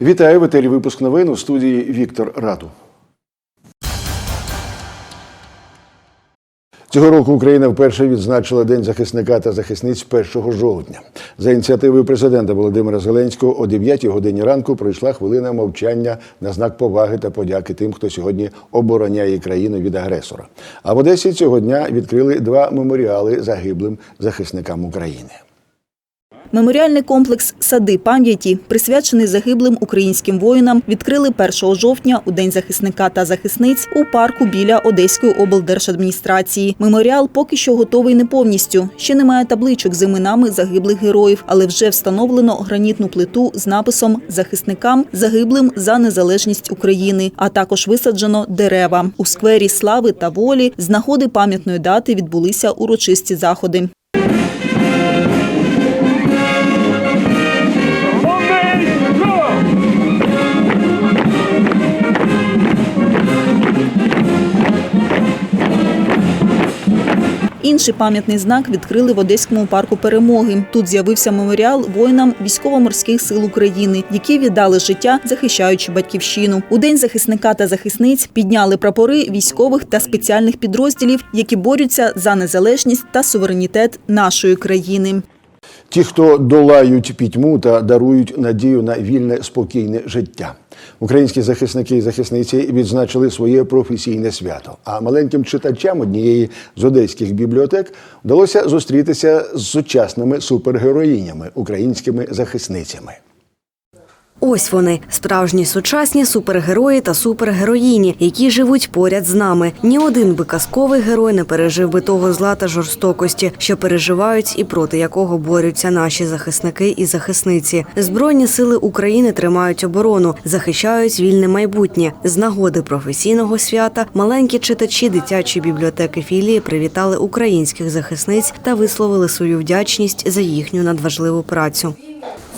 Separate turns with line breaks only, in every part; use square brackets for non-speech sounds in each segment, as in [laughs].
Вітаю в етері випуск новин у студії Віктор Раду. Цього року Україна вперше відзначила День захисника та захисниць 1 жовтня. За ініціативою президента Володимира Зеленського о 9 годині ранку пройшла хвилина мовчання на знак поваги та подяки тим, хто сьогодні обороняє країну від агресора. А в Одесі цього дня відкрили два меморіали загиблим захисникам України.
Меморіальний комплекс Сади пам'яті, присвячений загиблим українським воїнам, відкрили 1 жовтня у День захисника та захисниць у парку біля Одеської облдержадміністрації. Меморіал поки що готовий не повністю. Ще немає табличок з іменами загиблих героїв, але вже встановлено гранітну плиту з написом Захисникам загиблим за незалежність України, а також висаджено дерева. У сквері слави та волі з нагоди пам'ятної дати відбулися урочисті заходи. Інший пам'ятний знак відкрили в Одеському парку перемоги. Тут з'явився меморіал воїнам військово-морських сил України, які віддали життя, захищаючи батьківщину. У день захисника та захисниць підняли прапори військових та спеціальних підрозділів, які борються за незалежність та суверенітет нашої країни.
Ті, хто долають пітьму та дарують надію на вільне спокійне життя. Українські захисники і захисниці відзначили своє професійне свято. А маленьким читачам однієї з одеських бібліотек вдалося зустрітися з сучасними супергероїнями, українськими захисницями.
Ось вони справжні сучасні супергерої та супергероїні, які живуть поряд з нами. Ні один би казковий герой не пережив би того зла та жорстокості, що переживають і проти якого борються наші захисники і захисниці. Збройні сили України тримають оборону, захищають вільне майбутнє. З нагоди професійного свята маленькі читачі дитячої бібліотеки філії привітали українських захисниць та висловили свою вдячність за їхню надважливу працю.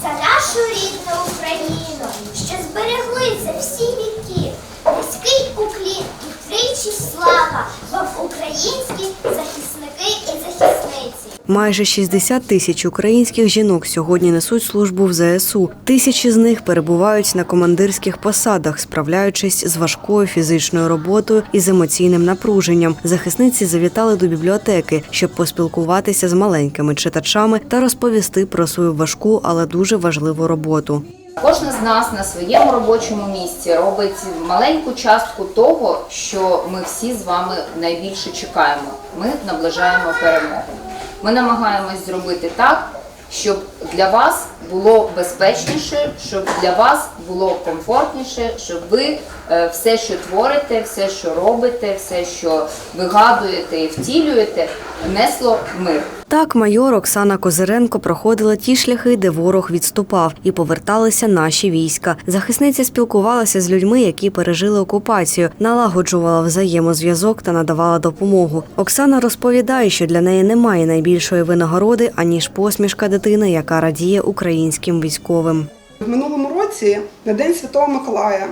За нашу рідну Україну, що зберегли за всі віки, низький уклін і тричі слава вам українські захисники і захисниці.
Майже 60 тисяч українських жінок сьогодні несуть службу в ЗСУ. Тисячі з них перебувають на командирських посадах, справляючись з важкою фізичною роботою і з емоційним напруженням. Захисниці завітали до бібліотеки, щоб поспілкуватися з маленькими читачами та розповісти про свою важку, але дуже важливу роботу.
Кожен з нас на своєму робочому місці робить маленьку частку того, що ми всі з вами найбільше чекаємо. Ми наближаємо перемогу. Ми намагаємось зробити так, щоб для вас було безпечніше, щоб для вас було комфортніше, щоб ви е, все, що творите, все, що робите, все, що вигадуєте і втілюєте, несло мир.
Так, майор Оксана Козиренко проходила ті шляхи, де ворог відступав, і поверталися наші війська. Захисниця спілкувалася з людьми, які пережили окупацію, налагоджувала взаємозв'язок та надавала допомогу. Оксана розповідає, що для неї немає найбільшої винагороди аніж посмішка дитини, яка радіє українським військовим.
В минулому році на День Святого Миколая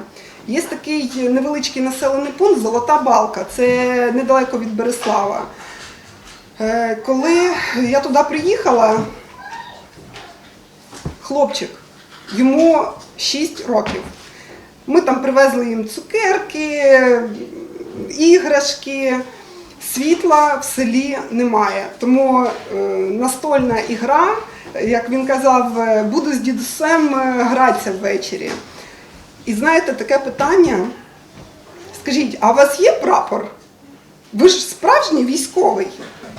є такий невеличкий населений пункт Золота Балка, це недалеко від Береслава. Е, Коли я туди приїхала, хлопчик, йому 6 років. Ми там привезли їм цукерки, іграшки. Світла в селі немає. Тому е, настольна ігра, як він казав, е, буду з дідусем гратися ввечері. І знаєте, таке питання: скажіть, а у вас є прапор? Ви ж справжній військовий?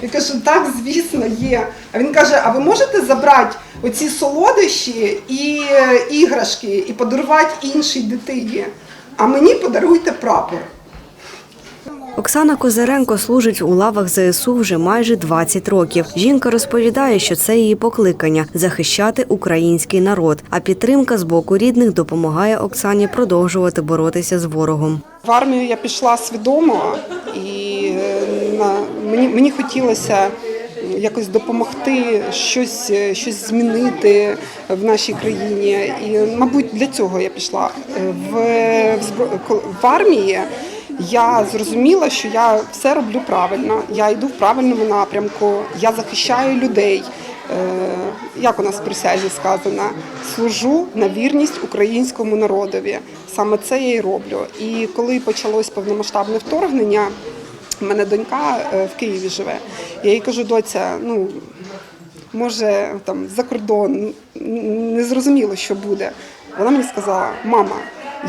Я кажу, так, звісно, є. А він каже: а ви можете забрати оці солодощі і е, іграшки і подарувати іншій дитині? А мені подаруйте прапор.
Оксана Козиренко служить у лавах ЗСУ вже майже 20 років. Жінка розповідає, що це її покликання захищати український народ. А підтримка з боку рідних допомагає Оксані продовжувати боротися з ворогом.
В армію я пішла свідомо, і е, на, мені, мені хотілося якось допомогти, щось, е, щось змінити в нашій країні. І, мабуть, для цього я пішла. Е, В, в, в армії я зрозуміла, що я все роблю правильно, я йду в правильному напрямку, я захищаю людей. як у нас в присязі сказано, служу на вірність українському народові. Саме це я і роблю. І коли почалось повномасштабне вторгнення, в мене донька е, в Києві живе. Я їй кажу, доця, ну може там за кордон, не зрозуміло, що буде. Вона мені сказала: мама,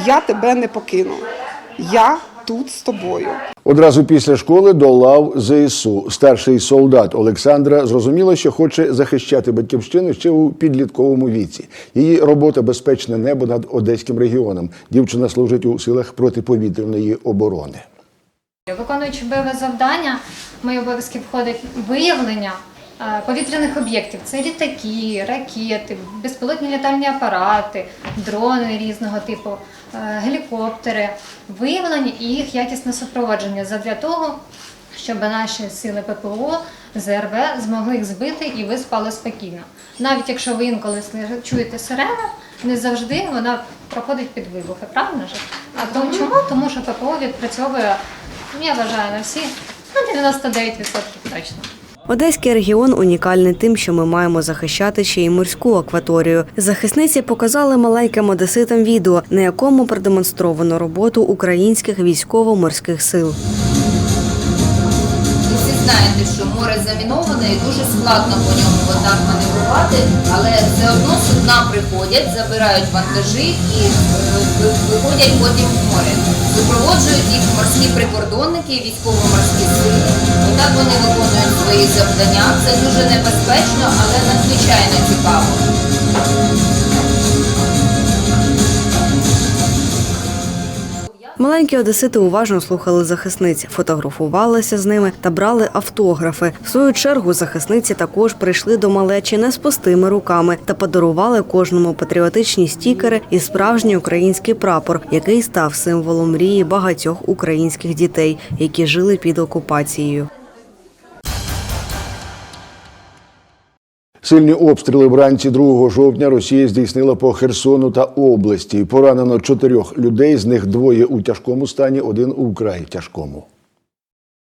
я тебе не покину. Я тут з тобою.
Одразу після школи до лав ЗСУ старший солдат Олександра зрозуміла, що хоче захищати батьківщину ще у підлітковому віці. Її робота безпечне небо над одеським регіоном. Дівчина служить у силах протиповітряної оборони.
Виконуючи бойове завдання, мої обов'язки входить виявлення е, повітряних об'єктів. Це літаки, ракети, безпілотні літальні апарати, дрони різного типу, е, гелікоптери, виявлення і їх якісне супроводження задля того, щоб наші сили ППО, ЗРВ змогли їх збити і ви спали спокійно. Навіть якщо ви інколи чуєте сирену, не завжди вона проходить під вибухи, правильно ж? А тому чому? Тому що ППО відпрацьовує, я вважаю, на всі На 99% точно.
Одеський регіон унікальний тим, що ми маємо захищати ще й морську акваторію. Захисниці показали маленьким одеситам відео, на якому продемонстровано роботу українських військово-морських сил.
Знаєте, що море заміноване і дуже складно по ньому отак маневрувати, але все одно судна приходять, забирають вантажі і е, виходять потім в море. Супроводжують їх морські прикордонники, військово-морські сили. Отак вони виконують свої завдання. Це дуже небезпечно, але надзвичайно цікаво.
Маленькі одесити уважно слухали захисниць, фотографувалися з ними та брали автографи. В свою чергу захисниці також прийшли до малечі не з пустими руками та подарували кожному патріотичні стікери і справжній український прапор, який став символом мрії багатьох українських дітей, які жили під окупацією.
Сильні обстріли вранці 2 жовтня Росія здійснила по Херсону та області. Поранено чотирьох людей, з них двоє у тяжкому стані, один у вкрай тяжкому.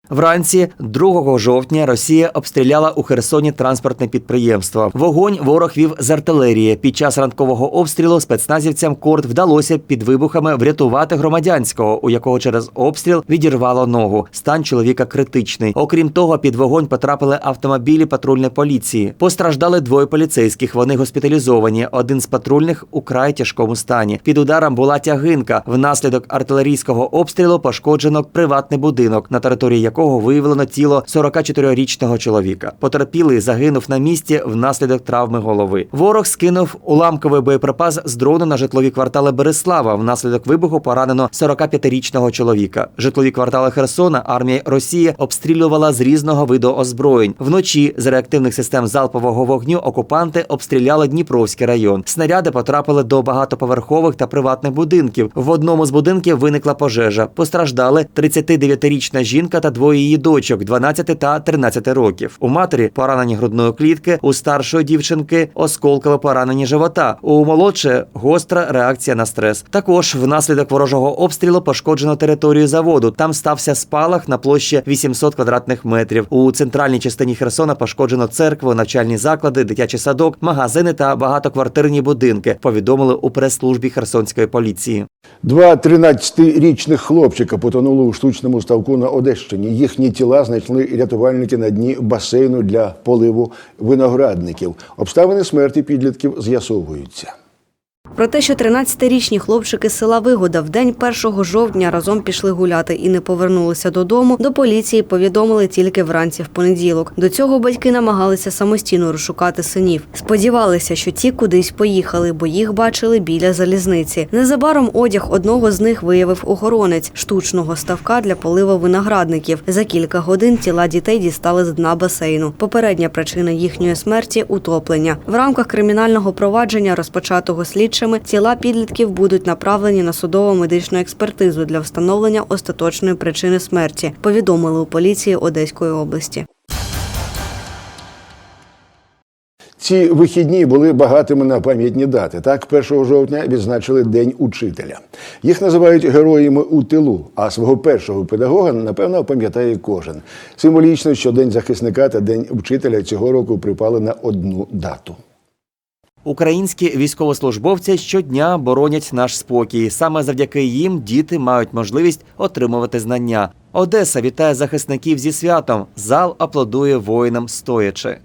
Вранці 2 жовтня Росія обстріляла у Херсоні транспортне підприємство. Вогонь ворог вів з артилерії. Під час ранкового обстрілу спецназівцям Корд вдалося під вибухами врятувати громадянського, у якого через обстріл відірвало ногу. Стан чоловіка критичний. Окрім того, під вогонь потрапили автомобілі патрульної поліції. Постраждали двоє поліцейських. Вони госпіталізовані. Один з патрульних у край тяжкому стані. Під ударом була тягинка. Внаслідок артилерійського обстрілу пошкоджено приватний будинок, на території якого виявлено тіло 44-річного чоловіка. Потерпілий загинув на місці внаслідок травми голови. Ворог скинув уламковий боєприпас з дрону на житлові квартали Береслава. Внаслідок вибуху поранено 45-річного чоловіка. Житлові квартали Херсона армія Росії обстрілювала з різного виду озброєнь. Вночі з реактивних систем залпового вогню окупанти обстріляли Дніпровський район. Снаряди потрапили до багатоповерхових та приватних будинків. В одному з будинків виникла пожежа. Постраждали 39-річна жінка та двоє її дочок 12 та 13 років. У матері поранені грудної клітки, у старшої дівчинки осколкове поранені живота. У молодше гостра реакція на стрес. Також внаслідок ворожого обстрілу пошкоджено територію заводу. Там стався спалах на площі 800 квадратних метрів. У центральній частині Херсона пошкоджено церкву, навчальні заклади, дитячий садок, магазини та багатоквартирні будинки. Повідомили у прес-службі Херсонської поліції.
Два 13-річних хлопчика потонули у штучному ставку на Одещині. Їхні тіла знайшли рятувальники на дні басейну для поливу виноградників. Обставини смерті підлітків з'ясовуються.
Про те, що 13-річні хлопчики з села Вигода в день 1 жовтня разом пішли гуляти і не повернулися додому, до поліції повідомили тільки вранці в понеділок. До цього батьки намагалися самостійно розшукати синів. Сподівалися, що ті кудись поїхали, бо їх бачили біля залізниці. Незабаром одяг одного з них виявив охоронець штучного ставка для полива виноградників. За кілька годин тіла дітей дістали з дна басейну. Попередня причина їхньої смерті утоплення. В рамках кримінального провадження, розпочатого слідчими, тіла підлітків будуть направлені на судово медичну експертизу для встановлення остаточної причини смерті. Повідомили у поліції Одеської області.
Ці вихідні були багатими на пам'ятні дати. Так, 1 жовтня відзначили День учителя. Їх називають героями у тилу, а свого першого педагога, напевно, пам'ятає кожен. Символічно, що День захисника та День вчителя цього року припали на одну дату.
Українські військовослужбовці щодня боронять наш спокій. Саме завдяки їм діти мають можливість отримувати знання. Одеса вітає захисників зі святом. Зал аплодує воїнам стоячи.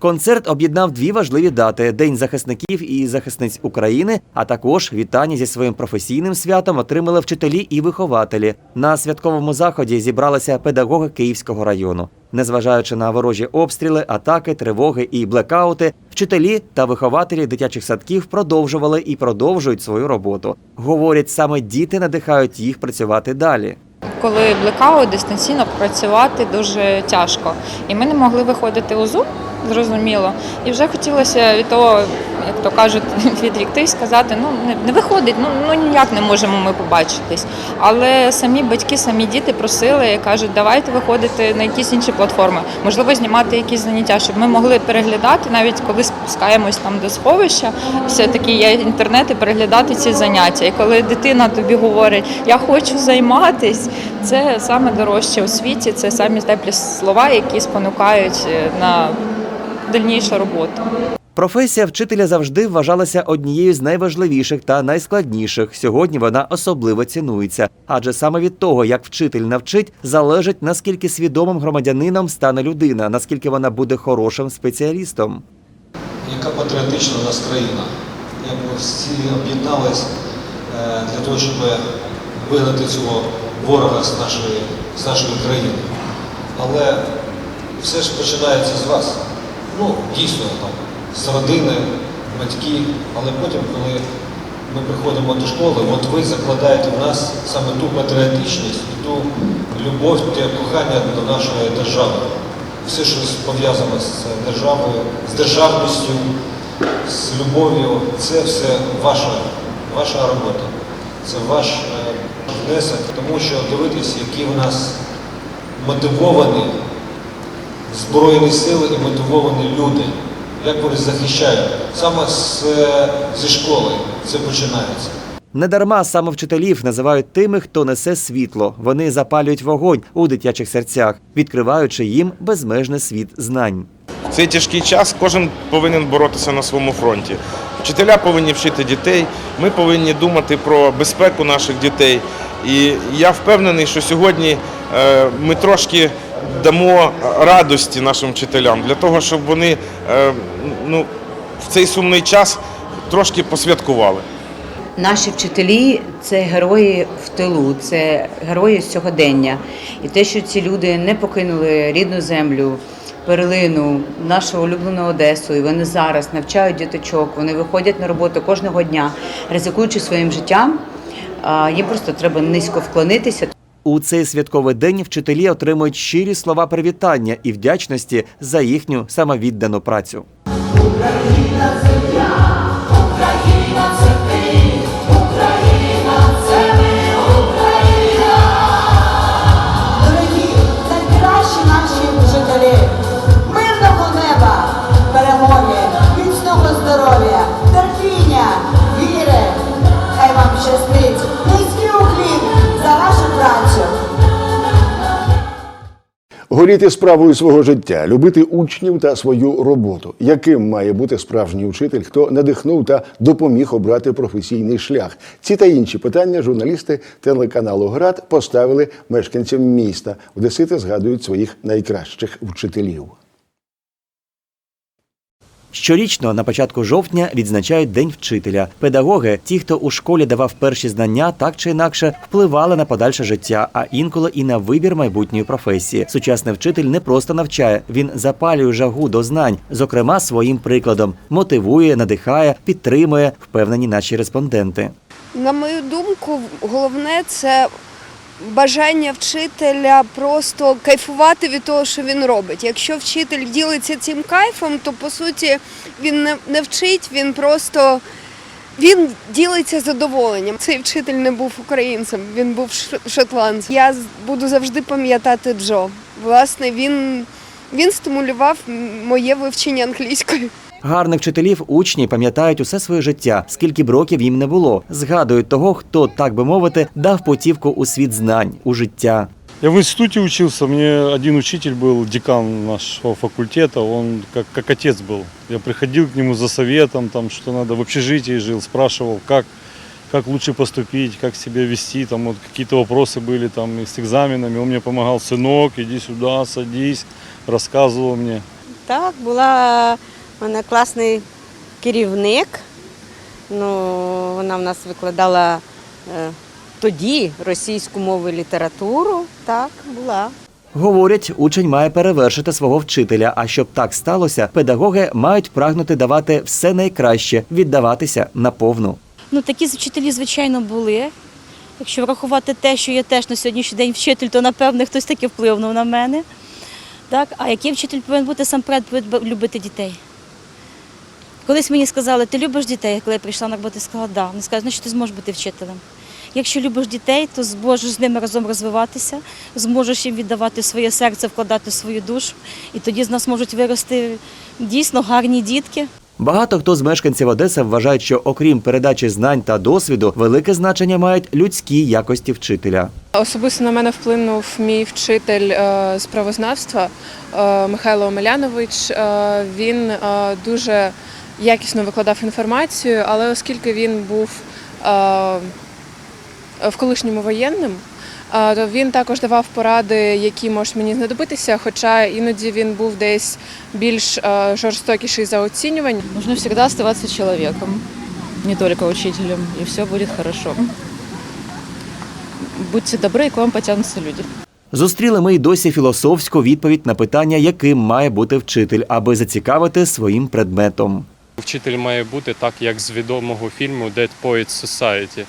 Концерт об'єднав дві важливі дати: День захисників і захисниць України, а також вітання зі своїм професійним святом отримали вчителі і вихователі. На святковому заході зібралися педагоги Київського району. Незважаючи на ворожі обстріли, атаки, тривоги і блекаути, вчителі та вихователі дитячих садків продовжували і продовжують свою роботу. Говорять, саме діти надихають їх працювати далі.
коли блекаут дистанційно працювати дуже тяжко. І ми не могли виходити у Zoom, зрозуміло. І вже хотілося від того, як то кажуть, [laughs] відріктись, сказати, ну не, не виходить, ну, ну ніяк не можемо ми побачитись. Але самі батьки, самі діти просили і кажуть, давайте виходити на якісь інші платформи, можливо, знімати якісь заняття, щоб ми могли переглядати, навіть коли спускаємось там до сховища, все-таки є інтернет і переглядати ці заняття. І коли дитина тобі говорить, я хочу займатись, це саме дорожче у світі, це самі теплі слова, які спонукають е, на дальнішу роботу.
Професія вчителя завжди вважалася однією з найважливіших та найскладніших. Сьогодні вона особливо цінується, адже саме від того, як вчитель навчить, залежить наскільки свідомим громадянином стане людина, наскільки вона буде хорошим спеціалістом.
яка патріотична у нас країна, як ми всі об'єднались е, для того, щоб вигнати цього ворога з нашої, з нашої країни. Але все ж починається з вас. Ну, дійсно, там, з родини, батьків, але потім, коли ми приходимо до школи, от ви закладаєте в нас саме ту патріотичність, ту любов, те кохання до нашої держави. Все, що пов'язане з державою, з державністю, з любов'ю, це все ваша, ваша робота. Це ваш е, внесок, тому що дивитись, які в нас мотивовані Збройні сили і мотивовані люди, як вони захищають. Саме з, е, зі школи це починається.
Недарма саме вчителів називають тими, хто несе світло. Вони запалюють вогонь у дитячих серцях, відкриваючи їм безмежний світ знань.
В цей тяжкий час кожен повинен боротися на своєму фронті. Вчителя повинні вчити дітей. Ми повинні думати про безпеку наших дітей. І я впевнений, що сьогодні е, ми трошки дамо радості нашим вчителям для того, щоб вони е, ну, в цей сумний час трошки посвяткували.
Наші вчителі це герої в тилу, це герої сьогодення. І те, що ці люди не покинули рідну землю, перлину, нашу улюблену Одесу, і вони зараз навчають діточок, вони виходять на роботу кожного дня, ризикуючи своїм життям. Їм просто треба низько вклонитися.
У цей святковий день вчителі отримують щирі слова привітання і вдячності за їхню самовіддану працю.
Дорогі,
Горіти справою свого життя, любити учнів та свою роботу. Яким має бути справжній учитель, хто надихнув та допоміг обрати професійний шлях? Ці та інші питання журналісти телеканалу Град поставили мешканцям міста. Одесити згадують своїх найкращих вчителів.
Щорічно на початку жовтня відзначають День вчителя. Педагоги, ті, хто у школі давав перші знання, так чи інакше впливали на подальше життя, а інколи і на вибір майбутньої професії. Сучасний вчитель не просто навчає, він запалює жагу до знань, зокрема своїм прикладом, мотивує, надихає, підтримує, впевнені наші респонденти.
На мою думку, головне це бажання вчителя просто кайфувати від того, що він робить. Якщо вчитель ділиться цим кайфом, то по суті він не, вчить, він просто він ділиться задоволенням. Цей вчитель не був українцем, він був шотландцем. Я буду завжди пам'ятати Джо. Власне, він, він стимулював моє вивчення англійської.
Гарних вчителів учні пам'ятають усе своє життя, скільки б років їм не було. Згадують того, хто, так би мовити, дав путівку у світ знань, у життя.
Я в институте учился, мне один учитель был, декан нашего факультета, он как, как отец был. Я приходил к нему за советом, там, что надо, в общежитии жил, спрашивал, как, как лучше поступить, как себя вести, там вот какие-то вопросы были там и с экзаменами. Он мне помогал, сынок, иди сюда, садись, рассказывал мне.
Так, була в мене класний керівник. Ну, вона в нас викладала е, тоді російську мову і літературу. Так, була.
Говорять, учень має перевершити свого вчителя. А щоб так сталося, педагоги мають прагнути давати все найкраще, віддаватися наповну.
Ну, такі вчителі, звичайно, були. Якщо врахувати те, що я теж на сьогоднішній день вчитель, то напевне хтось таки впливнув на мене. Так? А який вчитель повинен бути сам повинен любити дітей? Колись мені сказали, ти любиш дітей, коли я прийшла на роботу, я сказала, да. Вони сказали, значить ти зможеш бути вчителем. Якщо любиш дітей, то зможеш з ними разом розвиватися, зможеш їм віддавати своє серце, вкладати свою душу, і тоді з нас можуть вирости дійсно гарні дітки.
Багато хто з мешканців Одеси вважають, що окрім передачі знань та досвіду, велике значення мають людські якості вчителя.
Особисто на мене вплинув мій вчитель е, з правознавства е, Михайло Омелянович. Е, Він дуже якісно викладав інформацію, але оскільки він був е, в колишньому воєнним, е, то він також давав поради, які можуть мені знадобитися, хоча іноді він був десь більш е, жорстокіший за оцінювань.
Нужно всегда оставаться человеком, не только учителем, и все будет хорошо. Будьте добры, и к вам потянутся люди.
Зустріли ми й досі філософську відповідь на питання, яким має бути вчитель, аби зацікавити своїм предметом.
Вчитель має бути так, як з відомого фільму Dead Poets Society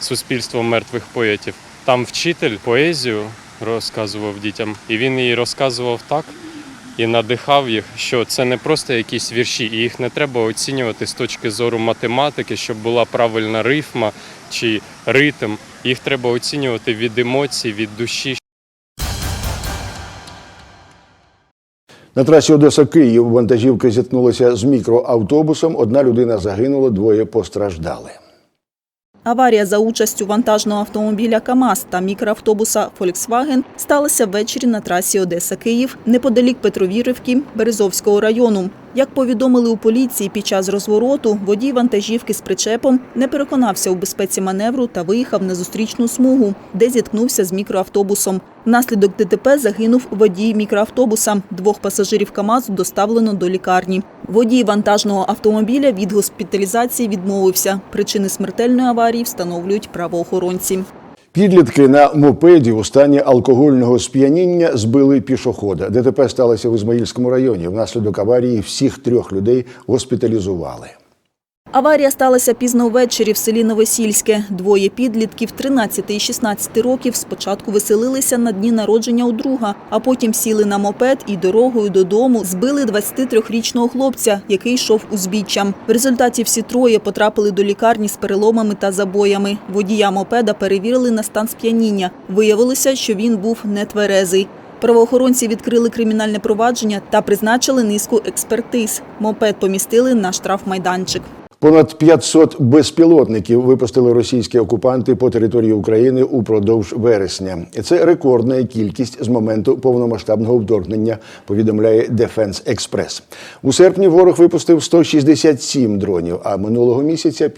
Суспільство мертвих поетів. Там вчитель поезію розказував дітям, і він її розказував так і надихав їх, що це не просто якісь вірші, і їх не треба оцінювати з точки зору математики, щоб була правильна рифма чи ритм. Їх треба оцінювати від емоцій, від душі,
На трасі Одеса-Київ вантажівка зіткнулася з мікроавтобусом. Одна людина загинула, двоє постраждали.
Аварія за участю вантажного автомобіля КАМАЗ та мікроавтобуса Volkswagen сталася ввечері на трасі Одеса-Київ неподалік Петровірівки Березовського району. Як повідомили у поліції, під час розвороту водій вантажівки з причепом не переконався у безпеці маневру та виїхав на зустрічну смугу, де зіткнувся з мікроавтобусом. Внаслідок ДТП загинув водій мікроавтобуса. Двох пасажирів КАМАЗу доставлено до лікарні. Водій вантажного автомобіля від госпіталізації відмовився. Причини смертельної аварії встановлюють правоохоронці.
Підлітки на мопеді у стані алкогольного сп'яніння збили пішохода. ДТП сталося в Ізмаїльському районі. Внаслідок аварії всіх трьох людей госпіталізували.
Аварія сталася пізно ввечері в селі Новосільське. Двоє підлітків 13 і 16 років спочатку веселилися на дні народження у друга, а потім сіли на мопед і дорогою додому збили 23-річного хлопця, який йшов узбіччям. В результаті всі троє потрапили до лікарні з переломами та забоями. Водія мопеда перевірили на стан сп'яніння. Виявилося, що він був нетверезий. Правоохоронці відкрили кримінальне провадження та призначили низку експертиз. Мопед помістили на штрафмайданчик.
Понад 500 безпілотників випустили російські окупанти по території України упродовж вересня. Це рекордна кількість з моменту повномасштабного вторгнення. Повідомляє Дефенс Експрес. У серпні ворог випустив 167 дронів, а минулого місяця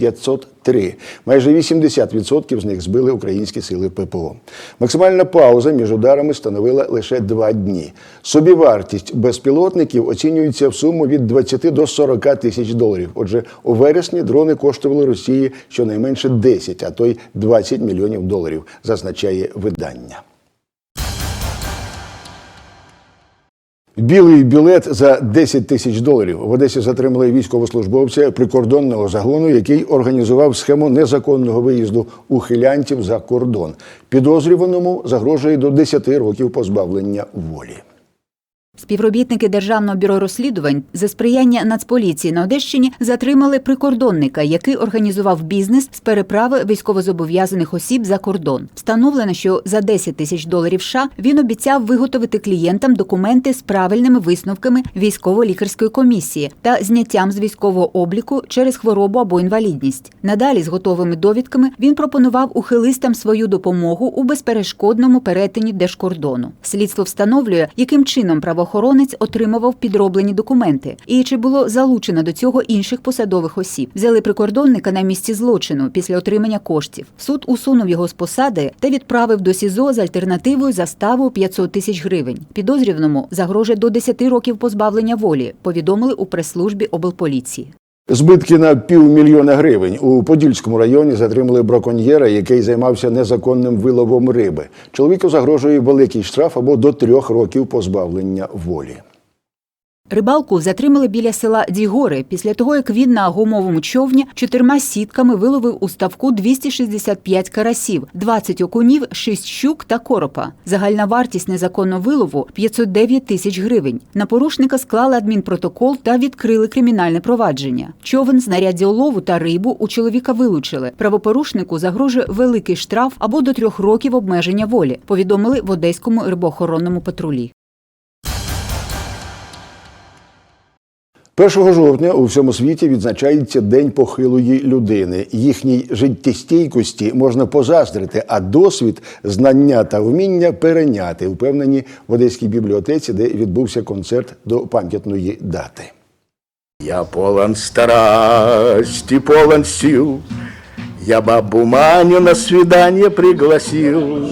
503. Майже 80% з них збили українські сили ППО. Максимальна пауза між ударами становила лише два дні. Собівартість безпілотників оцінюється в суму від 20 до 40 тисяч доларів. Отже, у вересні дрони коштували Росії щонайменше 10, а то й 20 мільйонів доларів, зазначає видання. Білий білет за 10 тисяч доларів в Одесі затримали військовослужбовця прикордонного загону, який організував схему незаконного виїзду ухилянтів за кордон. Підозрюваному загрожує до 10 років позбавлення волі.
Співробітники Державного бюро розслідувань за сприяння Нацполіції на Одещині затримали прикордонника, який організував бізнес з переправи військовозобов'язаних осіб за кордон. Встановлено, що за 10 тисяч доларів США він обіцяв виготовити клієнтам документи з правильними висновками військово-лікарської комісії та зняттям з військового обліку через хворобу або інвалідність. Надалі з готовими довідками він пропонував ухилистам свою допомогу у безперешкодному перетині держкордону. Слідство встановлює, яким чином правоохоронець отримував підроблені документи і чи було залучено до цього інших посадових осіб. Взяли прикордонника на місці злочину після отримання коштів. Суд усунув його з посади та відправив до СІЗО з альтернативою заставу 500 тисяч гривень. Підозрюваному загрожує до 10 років позбавлення волі. Повідомили у прес-службі облполіції.
Збитки на півмільйона гривень у Подільському районі затримали браконьєра, який займався незаконним виловом риби. Чоловіку загрожує великий штраф або до трьох років позбавлення волі.
Рибалку затримали біля села Дігори після того, як він на гумовому човні чотирма сітками виловив у ставку 265 карасів, 20 окунів, 6 щук та коропа. Загальна вартість незаконного вилову 509 тисяч гривень. На порушника склали адмінпротокол та відкрили кримінальне провадження. Човен, знаряддя улову та рибу у чоловіка вилучили. Правопорушнику загрожує великий штраф або до трьох років обмеження волі. Повідомили в Одеському рибоохоронному патрулі.
1 жовтня у всьому світі відзначається День похилої людини. Їхній життєстійкості можна позаздрити, а досвід, знання та вміння перейняти, впевнені в Одеській бібліотеці, де відбувся концерт до пам'ятної дати.
Я полон страсти, полон сил. Я бабу Маню на свидание пригласил.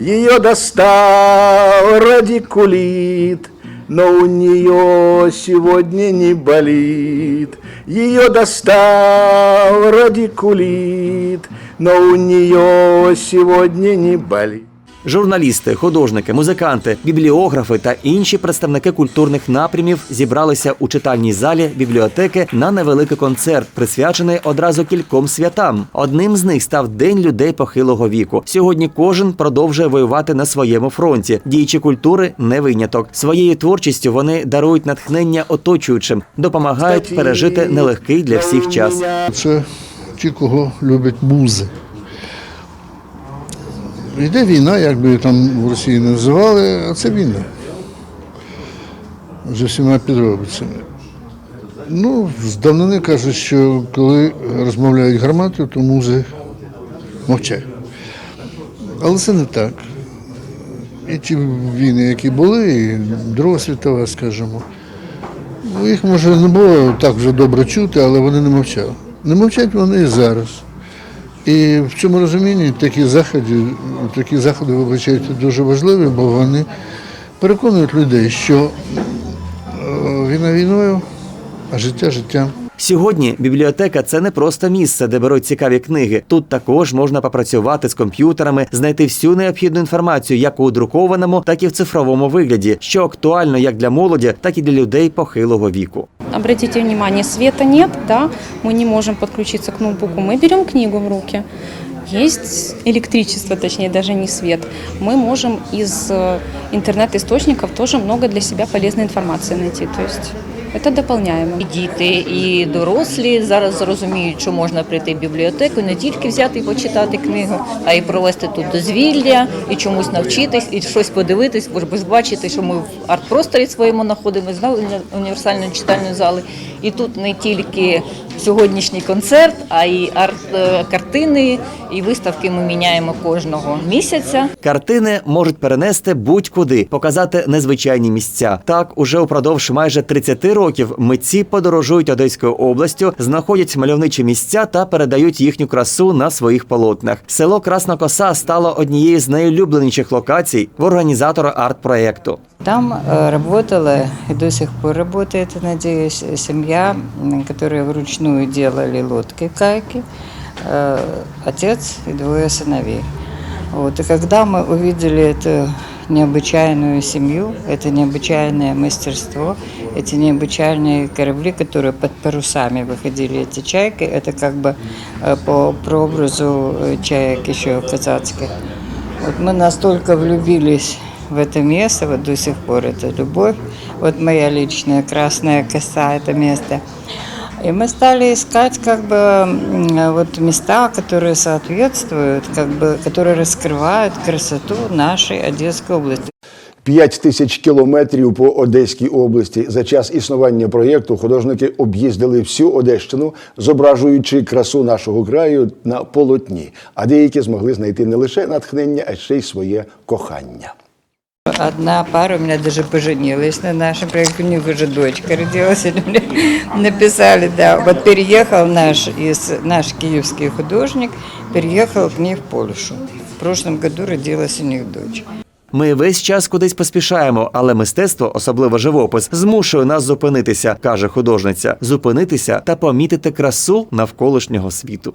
Ее достал радикулит, но у нее сегодня не болит. Ее достал радикулит, но у нее сегодня не болит.
Журналісти, художники, музиканти, бібліографи та інші представники культурних напрямів зібралися у читальній залі бібліотеки на невеликий концерт, присвячений одразу кільком святам. Одним з них став День людей похилого віку. Сьогодні кожен продовжує воювати на своєму фронті. Діячі культури не виняток. Своєю творчістю вони дарують натхнення оточуючим, допомагають пережити нелегкий для всіх час.
Це ті, кого люблять музи. Йде війна, як би там в Росії не називали, а це війна. З усіма підробицями. Ну, з давнини кажуть, що коли розмовляють гармати, то музи мовчать. Але це не так. І ті війни, які були, і Друга світова, скажімо, ну, їх може не було так вже добре чути, але вони не мовчали. Не мовчать вони і зараз. І в цьому розумінні такі заходи, такі заходи, вибачайте, дуже важливі, бо вони переконують людей, що е, війна війною, а життя життям.
Сьогодні бібліотека це не просто місце, де беруть цікаві книги. Тут також можна попрацювати з комп'ютерами, знайти всю необхідну інформацію як у друкованому, так і в цифровому вигляді, що актуально як для молоді, так і для людей похилого віку.
Обратите внимание, света нет, да, мы не можем подключиться к ноутбуку, мы берем книгу в руки. Есть электричество, точнее даже не свет. Мы можем из э, интернет-источников тоже много для себя полезной информации найти. То есть это доповняємо.
І діти, і дорослі зараз зрозуміють, що можна прийти в бібліотеку, не тільки взяти і почитати книгу, а й провести тут дозвілля, і чомусь навчитись, і щось подивитись, бо ж бачите, що ми в арт-просторі своєму знаходимося, універсальної читальної зали. І тут не тільки сьогоднішній концерт, а й арт-картини, і виставки ми міняємо кожного місяця.
Картини можуть перенести будь-куди, показати незвичайні місця. Так, уже упродовж майже 30 років митці подорожують Одеською областю, знаходять мальовничі місця та передають їхню красу на своїх полотнах. Село Красна Коса стало однією з найулюбленіших локацій в організатора арт-проєкту.
Там э, работала и до сих пор работает, надеюсь, семья, м, которая вручную делали лодки, кайки, э, отец и двое сыновей. Вот. И когда мы увидели эту необычайную семью, это необычайное мастерство, эти необычайные корабли, которые под парусами выходили, эти чайки, это как бы э, по прообразу э, чаек еще казацких. Вот мы настолько влюбились в это место, вот до сих пор это любовь. Вот моя личная красная коса, это место. И мы стали искать как бы м, вот места, которые соответствуют, как бы, которые раскрывают красоту нашей Одесской области.
П'ять тисяч кілометрів по Одеській області. За час існування проєкту художники об'їздили всю Одещину, зображуючи красу нашого краю на полотні. А деякі змогли знайти не лише натхнення, а ще й своє кохання.
Одна пара у меня даже поженилась на нашем проекте, у них уже дочка родилась, они мне написали, да. Вот переехал наш, из, наш киевский художник, переехал к ней в Польшу. В прошлом году родилась у них дочь.
Ми весь час кудись поспішаємо, але мистецтво, особливо живопис, змушує нас зупинитися, каже художниця. Зупинитися та помітити красу навколишнього світу.